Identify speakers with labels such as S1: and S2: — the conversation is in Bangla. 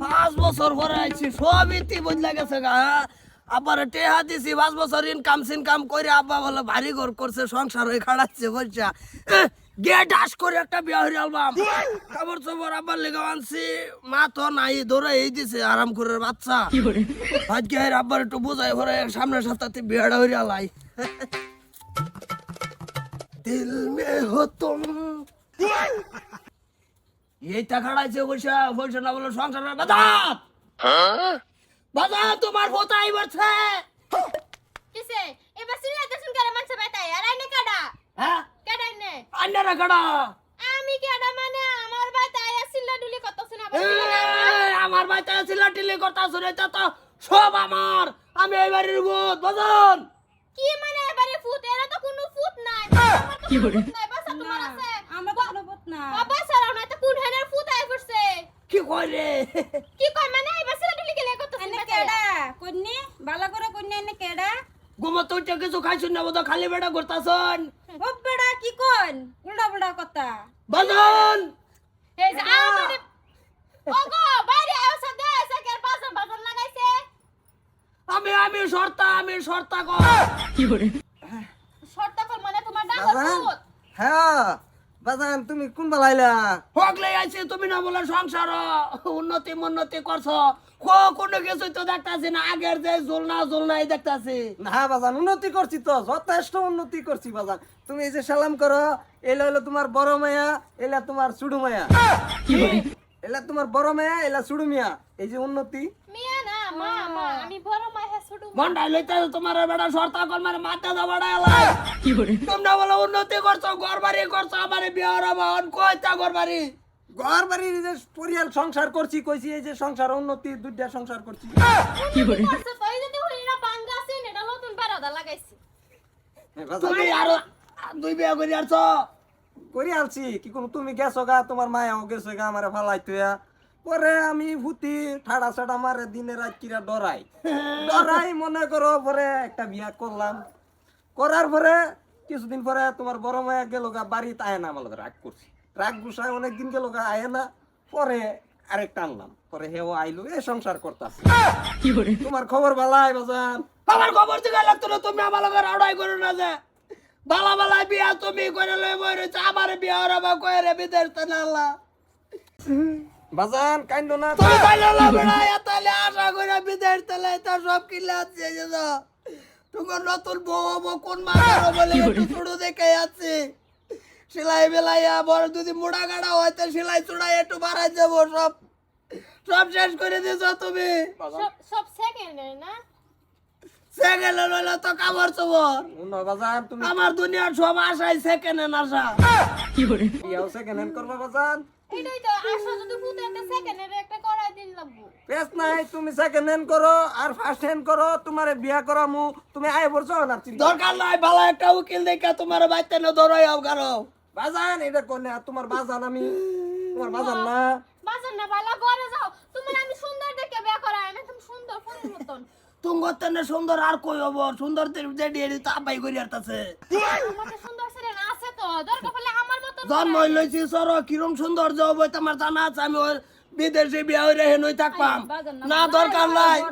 S1: পাঁচ বছর পরে আইছি সবই তি বদলা গেছে গা হ্যাঁ? আবার টেহা দিছি পাঁচ বছর ইনকাম সিনকাম করে আব্বা বলে ভারী ঘর করছে সংসার হয়ে খাড়াচ্ছে বলছা গেট আস করে একটা বিয়া হয়ে আলবাম। কাপড় চোপড় আব্বার লেগে আনছি মা তো নাই ধরে এই দিছে আরাম করে বাচ্চা। আজকে আব্বার একটু বোঝাই ভরে সামনের সপ্তাহে বিয়াটা হয়ে আলাই। দিল মে হো তুম এইটা খাড়াইছে বৈশা বৈশা না বলে সংসারের বাজার। বাজার তোমার কোথায় বলছে
S2: কিসে? এবার সিলাইতে শুন করে মানুষ বেতাই আর আইনে কাডা
S1: হ্যাঁ?
S2: কাডা নে
S1: আন্নারা কাড়া
S2: আমি কাডা মানে আমার বেতাই সিলা ডুলি কত শুনা
S1: এই, আমার শুনে তা তো সব আমার। আমি এই বাড়ির ভূত বাজান
S2: কি মানে এবারে ফুট এরা তো কোনো ফুট নাই। কি নাই বাসা তোমার আছে?
S3: আমরা কোনো
S2: সারাও না তো কোন হেনের ফুট আই পড়ছে
S1: কি করে।
S2: কি কয়? মানে এই সিলা ডুলি গেলে কত
S3: এনে কেডা? কন্যা? বালা করে কন্যা এনে কেডা?
S1: গোমা তো কিছু খাইছুন না বোধ খালি বেটা করতাছন।
S3: ও বেড়া কি কোন? উল্টা উল্টা কথা।
S1: বাজান
S2: এই যে আমারে ওগো বাইরে আও সাদে এসে কের বাজার বাজার লাগাইছে?
S1: আমি আমি শর্তা আমি শর্তা কর।
S2: শর্ত কল মানে তোমার ডাঙর
S4: হ্যাঁ। বাজান তুমি কোন বেলাইলা
S1: হকলে আইছে তুমি না বলে সংসার উন্নতি উন্নতি করছ। কো কোনো কিছু তো দেখতাছি না। আগের যে জোলনা জোলনাই দেখতাছি।
S4: না বাজান উন্নতি করছি তো। যথেষ্ট উন্নতি করছি বাজান। তুমি এই যে সালাম করো এলা হলো তোমার বড় মায়া এলা তোমার সুডু মায়া। এলা তোমার বড় মায়া এলা সুডু মিয়া। এই যে উন্নতি।
S2: মিয়া না মা মা আমি বড় মা হে ছোট
S1: মন্ডাই লইতে তোমার বেটা শর্তা কর মানে মাথা দা বড় এলাই। কি করে তোমরা বলে উন্নতি করছ ঘর বাড়ি করছ আমার হরাবা অন কইতা ঘর বাড়ি
S4: ঘর বাড়ির যে পরিয়াল সংসার করছি কইছি এই যে সংসার উন্নতি দুইটা সংসার করছি।
S2: কি করে?
S1: তুমি আরও দুই বিয়ে করে আসছো
S4: করি আলছি কি কোনো তুমি গেছো গা তোমার মায়াও গেছো গা আমার ফালাই তুয়া পরে আমি ভূতি ঠাড়া ছাড়া মারে দিনে রাত কিরা ডরাই। ডরাই মনে করো পরে একটা বিয়া করলাম। করার পরে কিছুদিন পরে তোমার বড় মায়া গেল গা বাড়িতে আয় না লগে রাগ করছি। রাগ গুছায় অনেকদিন গেল গা আয় না পরে আরেকটা আনলাম। পরে হেও আইলো এ সংসার করতাছে। তোমার খবর বালাই বাজান।
S1: আমার খবর দিকে লাগতো না তুমি আমার লগে রাউডাই করো না যে। বালা বালা বিয়া তুমি করে লই বই রয়েছে আমার বিয়া হরাবা কয়ে বিদেশ তো নাল্লা
S4: বাজান কাইন্দ না।
S1: তুমি তাইলে লবড়া তাহলে আশা করে বিদেশ তাহলে তো সব কিলা আছে যে তো তোমার নতুন বউ হব কোন মাথার বলে একটু ছোড়ো দেখে আছে। সেলাই বেলাইয়া বড় যদি মোড়া গাড়া হয় তো সেলাই চুড়াই একটু বাড়াই যাব সব সব শেষ করে দিয়েছ তুমি।
S2: সব না?
S1: সেকেন্ড তো চবর আমার দুনিয়ার সব আশাই সেকেন্ড আশা।
S4: বিয়াও সেকেন্ড হ্যান্ড করবা বাজান
S2: এটাই তো আসো যদি ফুটে একটা সেকেন্ডের একটা করাই দিন লাগবো
S4: পেস নাই তুমি সেকেন্ড হ্যান্ড করো আর ফার্স্ট হ্যান্ড করো তোমারে বিয়া করা মু তুমি আয় বলছো না
S1: দরকার নাই ভালো একটা উকিল দেখে তোমার বাইতে না ধরাই হোক কারও
S4: বাজান এটা কোনে আর তোমার বাজান আমি তোমার বাজান না।
S2: বাজার না বালা ঘরে যাও। তোমার আমি সুন্দর দেখে বিয়া করাই না তুমি সুন্দর ফুলের মতন।
S1: সুন্দর আর কই হব? সুন্দর দিয়ে তো আবাই করি আরতাছে
S2: আমাকে সুন্দর ছেলে না আছে তো দরকার পড়লে আমার মতন
S1: জন্ম লইছি সর কিরম সুন্দর তোমার জানা আছে আমি বিদেশে বিয়া হইরে হেনই থাকবাম না দরকার নাই।